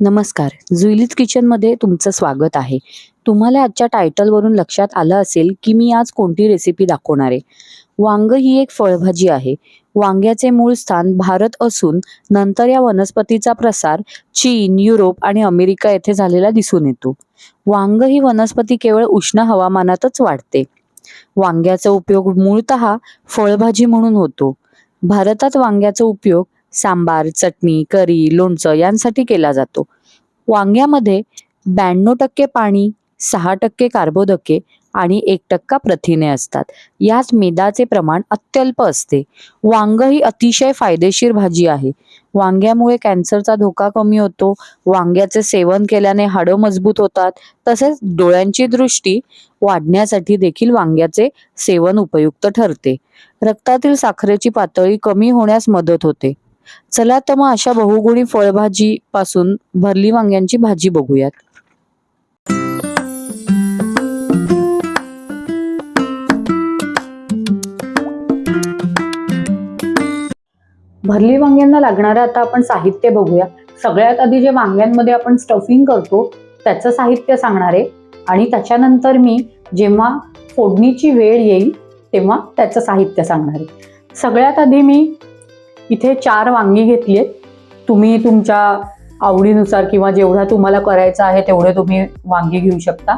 नमस्कार. जुईलीज किचनमध्ये तुमचं स्वागत आहे. तुम्हाला आजच्या टायटलवरून लक्षात आलं असेल की मी आज कोणती रेसिपी दाखवणार आहे. वांग ही एक फळभाजी आहे. वांग्याचे मूळ स्थान भारत असून नंतर या वनस्पतीचा प्रसार चीन युरोप आणि अमेरिका येथे झालेला दिसून येतो. वांग ही वनस्पती केवळ उष्ण हवामानातच वाढते. वांग्याचा उपयोग मूळतः फळभाजी म्हणून होतो. भारतात वांग्याचा उपयोग सांबार चटणी करी लोणचं यांसाठी केला जातो. वांग्यामध्ये ब्याण्णव टक्के पाणी सहा टक्के कार्बोदके आणि एक टक्का प्रथिने असतात. यात मेदाचे प्रमाण अत्यल्प असते. वांग ही अतिशय फायदेशीर भाजी आहे. वांग्यामुळे कॅन्सरचा धोका कमी होतो. वांग्याचे सेवन केल्याने हाडं मजबूत होतात. तसेच डोळ्यांची दृष्टी वाढण्यासाठी देखील वांग्याचे सेवन उपयुक्त ठरते. रक्तातील साखरेची पातळी कमी होण्यास मदत होते. चला तर मग अशा बहुगुणी फळभाजी पासून भरली वांग्यांची भाजी बघूयात. भरली वांग्यांना लागणारं आता आपण साहित्य बघूया. सगळ्यात आधी जे वांग्यांमध्ये आपण स्टफिंग करतो त्याचं साहित्य सांगणार आहे. आणि त्याच्यानंतर मी जेव्हा फोडणीची वेळ येईल तेव्हा त्याचं साहित्य सांगणार आहे. सगळ्यात आधी मी इथे चार वांगी घेतली आहेत. तुम्ही तुमच्या आवडीनुसार किंवा जेवढा तुम्हाला करायचं आहे तेवढे तुम्ही वांगी घेऊ शकता.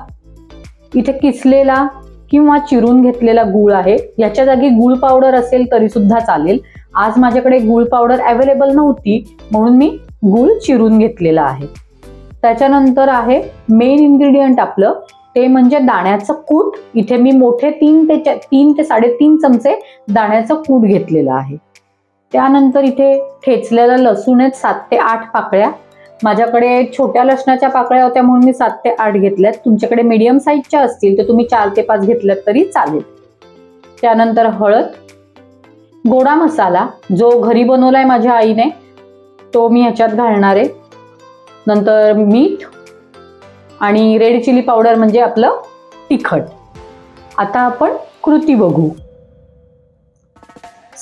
इथे किसलेला किंवा चिरून घेतलेला गूळ आहे. याच्या जागी गूळ पावडर असेल तरी सुद्धा चालेल. आज माझ्याकडे गूळ पावडर अवेलेबल नव्हती म्हणून मी गूळ चिरून घेतलेला आहे. त्याच्यानंतर आहे मेन इन्ग्रेडियंट आपलं. ते म्हणजे दाण्याचं कूट. इथे मी मोठे तीन ते तीन ते साडेतीन चमचे दाण्याचं कूट घेतलेलं आहे. त्यानंतर इथे ठेचलेला लसूण आहेत सात ते आठ पाकळ्या. माझ्याकडे छोट्या लसणाच्या पाकळ्या होत्या म्हणून मी सात ते आठ घेतल्यात. तुमच्याकडे मीडियम साईजच्या असतील तर तुम्ही चार ते पाच घेतल्यात तरी चालेल. त्यानंतर हळद गोडा मसाला जो घरी बनवलाय माझ्या आईने तो मी ह्याच्यात घालणार आहे. नंतर मीठ आणि रेड चिली पावडर म्हणजे आपलं तिखट. आता आपण कृती बघू.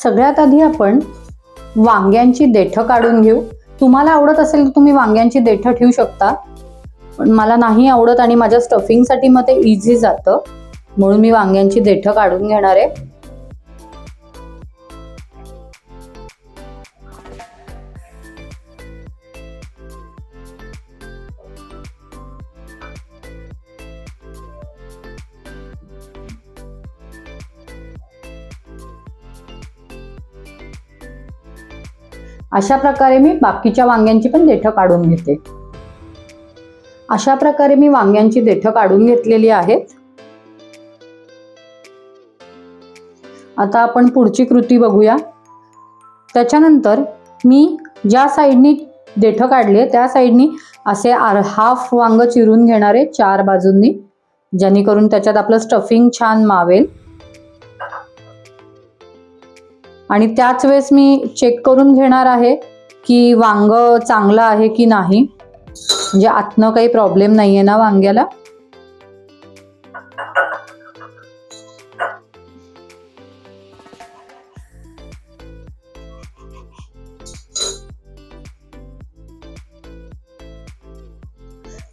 सगळ्यात आधी आपण वांग्यांची देठं काढून घेऊ. तुम्हाला आवडत असेल तर तुम्ही वांग्यांची देठं ठेवू शकता. पण मला नाही आवडत आणि माझ्या स्टफिंगसाठी मग ते इझी जातं. म्हणून मी वांग्यांची देठं काढून घेणार आहे. अशा प्रकारे मी बाकीच्या वांग्यांची पण देठं काढून घेते. अशा प्रकारे मी वांग्यांची देठं काढून घेतलेली आहेत. आता आपण पुढची कृती बघूया. त्याच्यानंतर मी ज्या साईडनी देठं काढले त्या साईडनी असे आर हाफ वांग चिरून घेणारे चार बाजूंनी जेणेकरून त्याच्यात आपलं स्टफिंग छान मावेल. आणि त्याच वेळेस मी चेक करून घेणार आहे की वांग चांगलं आहे की नाही. म्हणजे आतनं काही प्रॉब्लेम नाहीये ना वांग्याला?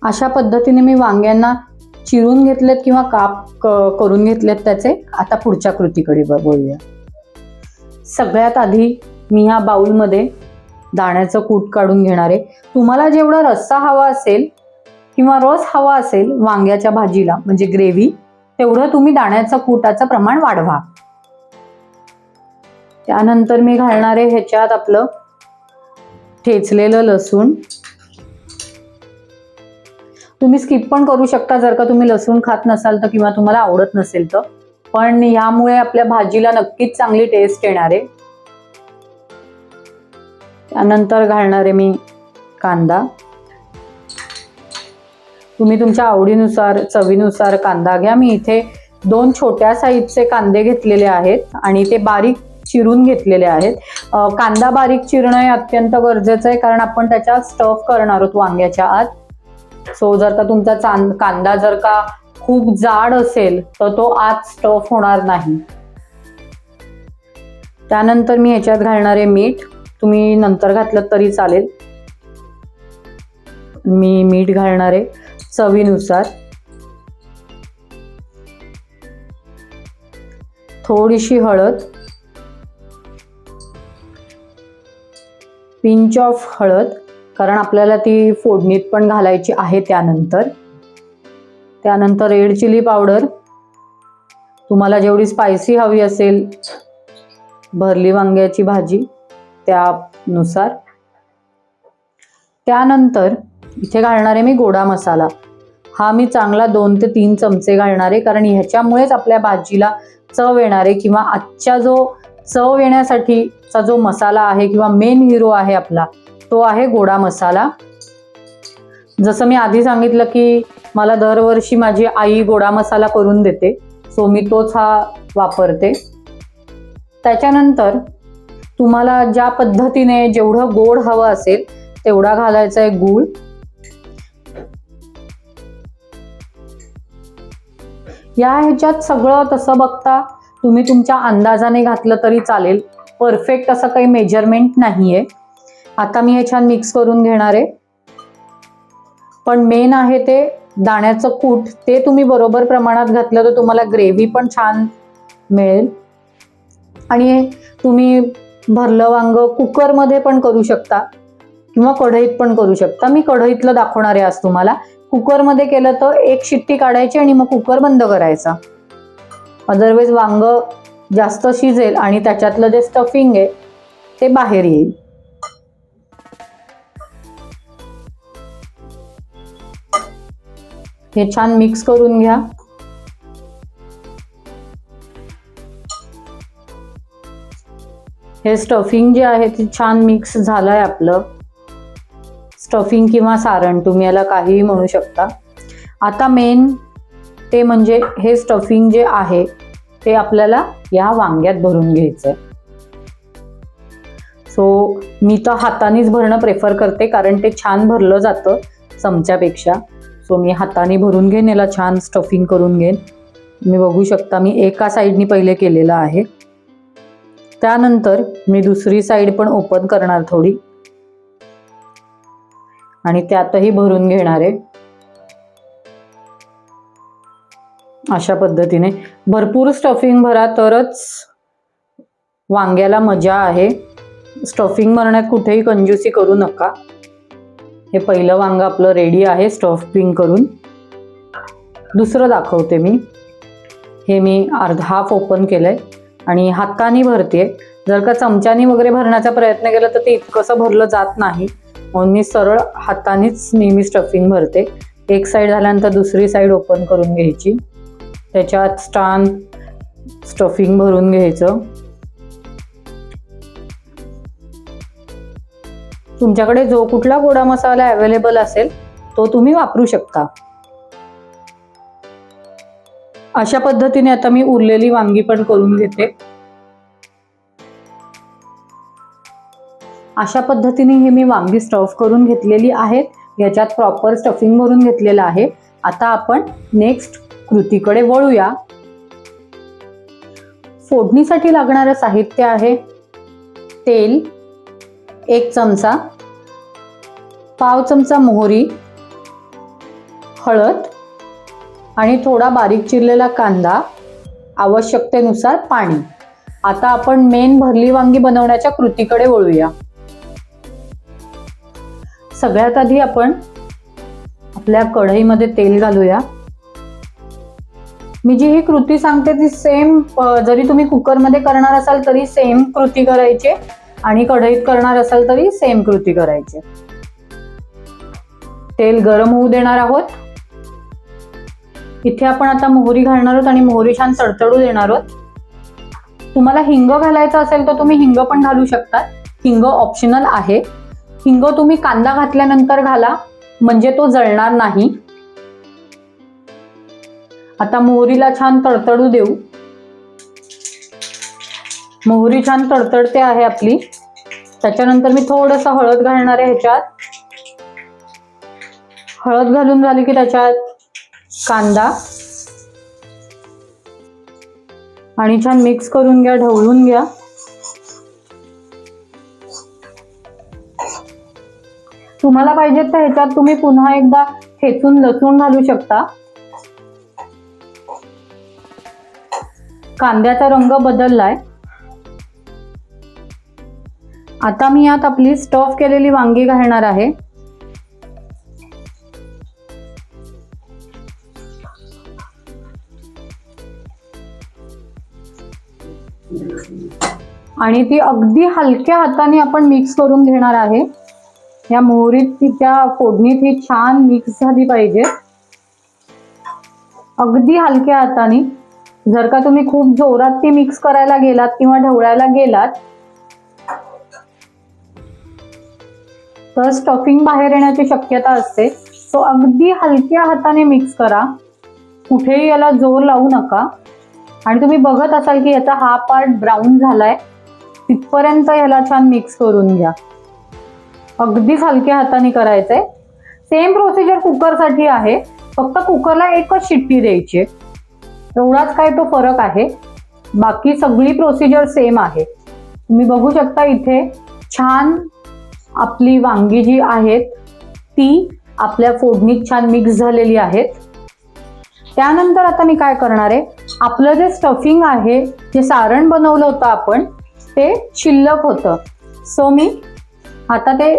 अशा पद्धतीने मी वांग्यांना चिरून घेतलेत किंवा काप करून घेतलेत त्याचे. आता पुढच्या कृतीकडे बघूया बोलूया. सगळ्यात आधी मी ह्या बाउलमध्ये दाण्याचं कूट काढून घेणार आहे. तुम्हाला जेवढा रस्सा हवा असेल किंवा रस हवा असेल वांग्याच्या भाजीला म्हणजे ग्रेव्ही तेवढं तुम्ही दाण्याचं कूटाचं प्रमाण वाढवा. त्यानंतर मी घालणार आहे ह्याच्यात आपलं ठेचलेलं लसूण. तुम्ही स्किप पण करू शकता जर का तुम्ही लसूण खात नसाल तर किंवा तुम्हाला आवडत नसेल तर. पण यामुळे आपल्या भाजीला नक्कीच चांगली टेस्ट येणार आहे. त्यानंतर घालणार आहे मी कांदा. तुम्ही तुमच्या आवडीनुसार चवीनुसार कांदा घ्या. मी इथे दोन छोट्या साईजचे कांदे घेतलेले आहेत आणि ते बारीक चिरून घेतलेले आहेत. कांदा बारीक चिरणं हे अत्यंत गरजेचं आहे कारण आपण त्याच्यात स्टफ करणार आहोत वांग्याच्या आत. सो जर का तुमचा चांद कांदा जर का खूप जाड असेल तर तो आत स्टफ होणार नाही. त्यानंतर मी याच्यात घालणारे मीठ. तुम्ही नंतर घातलं तरी चालेल. मी मीठ घालणार आहे चवीनुसार. थोडीशी हळद. पिंच ऑफ हळद. कारण आपल्याला ती फोडणीत पण घालायची आहे त्यानंतर. त्यानंतर रेड चिली पावडर. तुम्हाला जेवढी स्पायसी हवी असेल भरली वांग्याची भाजी त्यानुसार. त्यानंतर इथे घालणारे मी गोडा मसाला. हा मी चांगला दोन ते तीन चमचे घालणारे कारण ह्याच्यामुळेच आपल्या भाजीला चव येणारे किंवा आजच्या जो चव येण्यासाठीचा जो मसाला आहे किंवा मेन हिरो आहे आपला तो आहे गोडा मसाला. जसं मी आधी सांगितलं की मला दरवर्षी माझी आई गोडा मसाला करून देते सो मी तोच हा वापरते. त्याच्यानंतर तुम्हाला ज्या पद्धतीने जेवढं गोड हवं असेल तेवढा घालायचा आहे गूळ. या ह्याच्यात सगळं तसं बघता तुम्ही तुमच्या अंदाजाने घातलं तरी चालेल. परफेक्ट असं काही मेजरमेंट नाहीये. आता मी हे छान मिक्स करून घेणार आहे. पण मेन आहे ते दाण्याचं कूट. ते तुम्ही बरोबर प्रमाणात घातलं तर तुम्हाला ग्रेव्ही पण छान मिळेल. आणि तुम्ही भरलं वांग कुकरमध्ये पण करू शकता किंवा कढईत पण करू शकता. मी कढईतलं दाखवणार आहे आज तुम्हाला. कुकरमध्ये केलं तर एक शिट्टी काढायची आणि मग कुकर बंद करायचा. अदरवाईज वांग जास्त शिजेल आणि त्याच्यातलं जे स्टफिंग आहे ते बाहेर येईल. हे छान मिक्स करून घ्या. हे स्टफिंग जे आहे ते छान मिक्स झालंय आपलं. स्टफिंग किंवा सारण तुम्ही याला काहीही म्हणू शकता. आता मेन ते म्हणजे हे स्टफिंग जे आहे ते आपल्याला या वांग्यात भरून घ्यायचंय. सो मी तर हातानेच भरणं प्रेफर करते कारण ते छान भरलं जातं चमच्यापेक्षा. सो मी हाताने भरून घेईन याला छान स्टफिंग करून घेईन. तुम्ही बघू शकता मी एका साईडनी पहिले केलेलं आहे. त्यानंतर मी दुसरी साईड पण ओपन करणार थोडी. आणि त्यातही भरून घेणार आहे. अशा पद्धतीने. भरपूर स्टफिंग भरा तरच वांग्याला मजा आहे. स्टफिंग भरण्यात कुठेही कंजूसी करू नका. हे पहिलं वांग आपलं रेडी आहे स्टफिंग करून. दुसरं दाखवते मी. हे मी अर्धा हाफ ओपन केलं आहे आणि हाताने भरते जर का चमच्यानी वगैरे भरण्याचा प्रयत्न केला तर ते इतकंसं भरलं जात नाही. म्हणून मी सरळ हातानेच नेहमी स्टफिंग भरते. एक साईड झाल्यानंतर दुसरी साईड ओपन करून घ्यायची. त्याच्यात स्टान स्टफिंग भरून घ्यायचं. तुमच्याकडे जो कुठला गोडा मसाला अवेलेबल असेल तो तुम्ही वापरू शकता. अशा पद्धतीने आता मी उरलेली वांगी पण करून घेते. अशा पद्धतीने हे मी वांगी स्टफ करून घेतलेली आहेत याच्यात प्रॉपर स्टफिंग भरून घेतलेलं आहे. आता आपण नेक्स्ट कृतीकडे वळूया. फोडणीसाठी लागणारं साहित्य आहे तेल एक चमचा पाव चमचा मोहरी हळद आणि थोडा बारीक चिरलेला कांदा आवश्यकतेनुसार पाणी. आता आपण मेन भरली वांगी बनवण्याच्या कृतीकडे वळूया. सगळ्यात आधी आपण आपल्या कढईमध्ये तेल घालूया. मी जी ही कृती सांगते ती सेम जरी तुम्ही कुकरमध्ये करणार असाल तरी सेम कृती करायची. आणि कढईत करणार असाल तरी सेम कृती करायची. तेल गरम होऊ देणार आहोत. इथे आपण आता मोहरी घालणार आहोत आणि मोहरी छान तडतडू देणार आहोत. तुम्हाला हिंग घालायचं असेल तर तुम्ही हिंग पण घालू शकता. हिंग ऑप्शनल आहे. हिंग तुम्ही कांदा घातल्यानंतर घाला म्हणजे तो जळणार नाही. आता मोहरीला छान तडतडू देऊ. मोहरी छान तडतडते आहे आपली. त्याच्यानंतर मी थोडस हळद घालणार आहे ह्याच्यात. हळद घालून झाली की त्याच्यात कांदा. आणि छान मिक्स करून घ्या ढवळून घ्या. तुम्हाला पाहिजे तर ह्याच्यात तुम्ही पुन्हा एकदा ठेचून लसूण घालू शकता. कांद्याचा रंग बदललाय. आता मी यात आपली स्टफ केलेली वांगी घालणार आहे. आणि ती अगदी हलक्या हाताने आपण मिक्स करून घेणार आहे. या मोहरीत ती त्या फोडणीत ही छान मिक्स झाली पाहिजे. अगदी हलक्या हाताने. जर का तुम्ही खूप जोरात ती मिक्स करायला गेलात किंवा ढवळायला गेलात तर स्टफिंग बाहेर येण्याची शक्यता असते. सो अगदी हलक्या हाताने मिक्स करा. कुठेही याला जोर लावू नका. आणि तुम्ही बघत असाल की याचा हा पार्ट ब्राऊन झालाय. तिथपर्यंत ह्याला छान मिक्स करून घ्या. अगदीच हलक्या हाताने करायचंय. सेम प्रोसिजर कुकरसाठी आहे. फक्त कुकरला एकच शिट्टी द्यायची आहे. एवढाच काय तो फरक आहे. बाकी सगळी प्रोसिजर सेम आहे. तुम्ही बघू शकता इथे छान आपली वांगी जी आहेत ती आपल्या फोडणीत छान मिक्स झालेली आहेत. त्यानंतर आता मी काय करणार आहे आपलं जे स्टफिंग आहे जे सारण बनवलं होतं आपण ते शिल्लक होतं. सो मी आता ते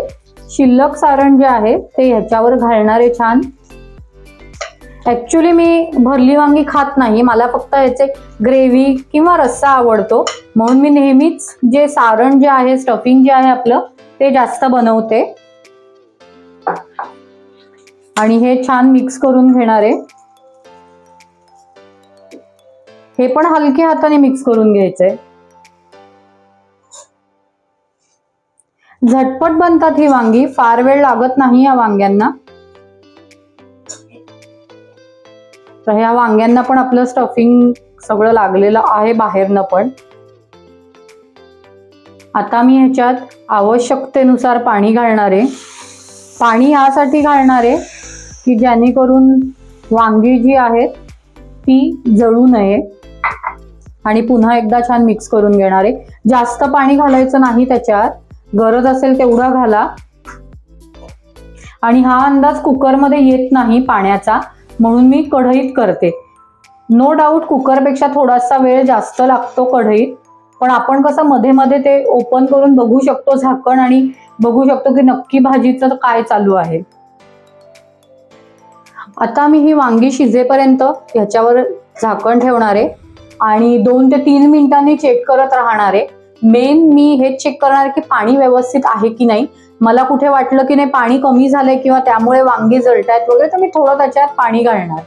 शिल्लक सारण जे आहे ते ह्याच्यावर घालणारे छान. ऍक्च्युली मी भरली वांगी खात नाही मला फक्त याचे ग्रेव्ही किंवा रस्सा आवडतो. म्हणून मी नेहमीच जे सारण जे आहे स्टफिंग जे आहे आपलं ते जास्त बनवते. आणि हे छान मिक्स करून घेणार आहे. हे पण हलक्या हाताने मिक्स करून घ्यायचंय. झटपट बनतात ही वांगी. फार वेळ लागत नाही या वांग्यांना. तर ह्या वांग्यांना पण आपलं स्टफिंग सगळं लागलेलं आहे बाहेरनं पण. आता मी ह्याच्यात आवश्यकतेनुसार पाणी घालणार आहे. पाणी यासाठी घालणार आहे की जेणेकरून वांगी जी आहेत ती जळू नये. आणि पुन्हा एकदा छान मिक्स करून घेणार आहे. जास्त पाणी घालायचं नाही त्याच्यात. गरज असेल तेवढा घाला. आणि हा अंदाज कुकरमध्ये येत नाही पाण्याचा. म्हणून मी कढईत करते. नो डाऊट कुकरपेक्षा थोडासा वेळ जास्त लागतो कढईत पण आपण कसं मध्ये मध्ये ते ओपन करून बघू शकतो झाकण आणि बघू शकतो की नक्की भाजीचं काय चालू आहे. आता मी ही वांगी शिजेपर्यंत ह्याच्यावर झाकण ठेवणार आहे आणि दोन ते तीन मिनिटांनी चेक करत राहणार. आहे मेन मी हेच चेक करणार की पाणी व्यवस्थित आहे की नाही. मला कुठे वाटलं की नाही पाणी कमी झालंय किंवा त्यामुळे वांगी जळतायत वगैरे तर मी थोडं त्याच्यात पाणी घालणार.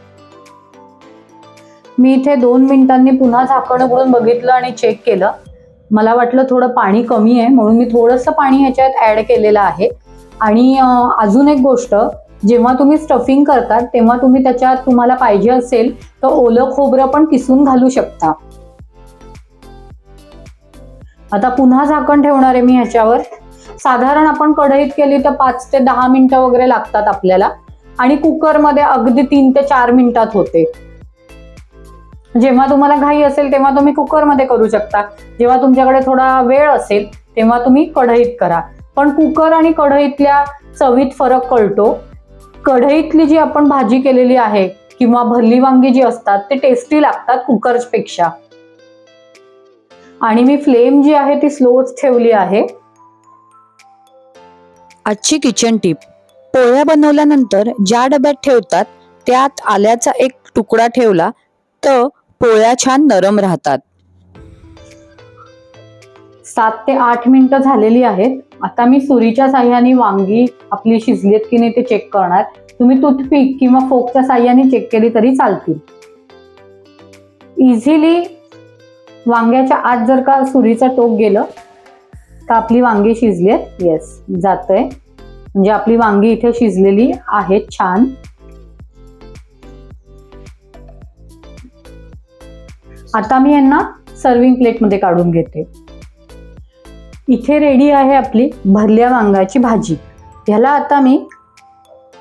मी इथे दोन मिनिटांनी पुन्हा झाकण उघडून बघितलं आणि चेक केलं. मला वाटलं थोडं पाणी कमी आहे म्हणून मी थोडंसं पाणी ह्याच्यात ऍड केलेलं आहे. आणि अजून एक गोष्ट जेव्हा तुम्ही स्टफिंग करतात तेव्हा तुम्ही त्याच्यात तुम्हाला पाहिजे असेल तर ओलं खोबरं पण किसून घालू शकता. आता पुन्हा झाकण ठेवणार आहे मी ह्याच्यावर. साधारण आपण कढईत केली तर पाच ते दहा मिनिटं वगैरे लागतात आपल्याला. आणि कुकरमध्ये अगदी तीन ते चार मिनिटात होते. जेव्हा तुम्हाला घाई असेल तेव्हा तुम्ही कुकरमध्ये करू शकता. जेव्हा तुमच्याकडे थोडा वेळ असेल तेव्हा तुम्ही कढईत करा. पण कुकर आणि कढईतल्या चवीत फरक कळतो. कढईतली जी आपण भाजी केलेली आहे किंवा भरली वांगी जी असतात ते टेस्टी लागतात कुकरपेक्षा. आणि मी फ्लेम जी आहे ती स्लोच ठेवली आहे. आजची किचन टीप पोळ्या बनवल्यानंतर ज्या डब्यात ठेवतात त्यात आल्याचा एक तुकडा ठेवला तर पोळ्या छान नरम राहतात. सात ते आठ मिनिटं झालेली आहेत. आता मी सुरीच्या साह्याने वांगी आपली शिजलीत की नाही ते चेक करणार. तुम्ही टूथपिक किंवा फोकच्या साह्याने चेक केली तरी चालतील. इझिली वांग्याच्या आत जर का सुरीचं टोक गेलं तर आपली वांगी शिजली आहेत येस जातंय. म्हणजे आपली वांगी इथे शिजलेली आहेत छान. आता मी यांना सर्विंग प्लेटमध्ये काढून घेते. इथे रेडी आहे आपली भरल्या वांगाची भाजी. ह्याला आता मी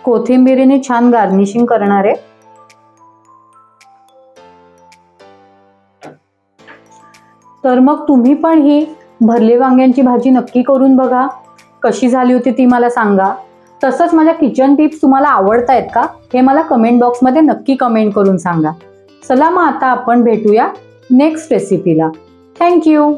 कोथिंबिरीने छान गार्निशिंग करणार आहे. तर मग तुम्ही पण ही भरले वांग्यांची भाजी नक्की करून बघा. कशी झाली होती ती मला सांगा. तसंच माझ्या किचन टिप्स तुम्हाला आवडत आहेत का? हे मला कमेंट बॉक्समध्ये नक्की कमेंट करून सांगा. चला मग आता आपण भेटूया नेक्स्ट रेसिपीला थँक्यू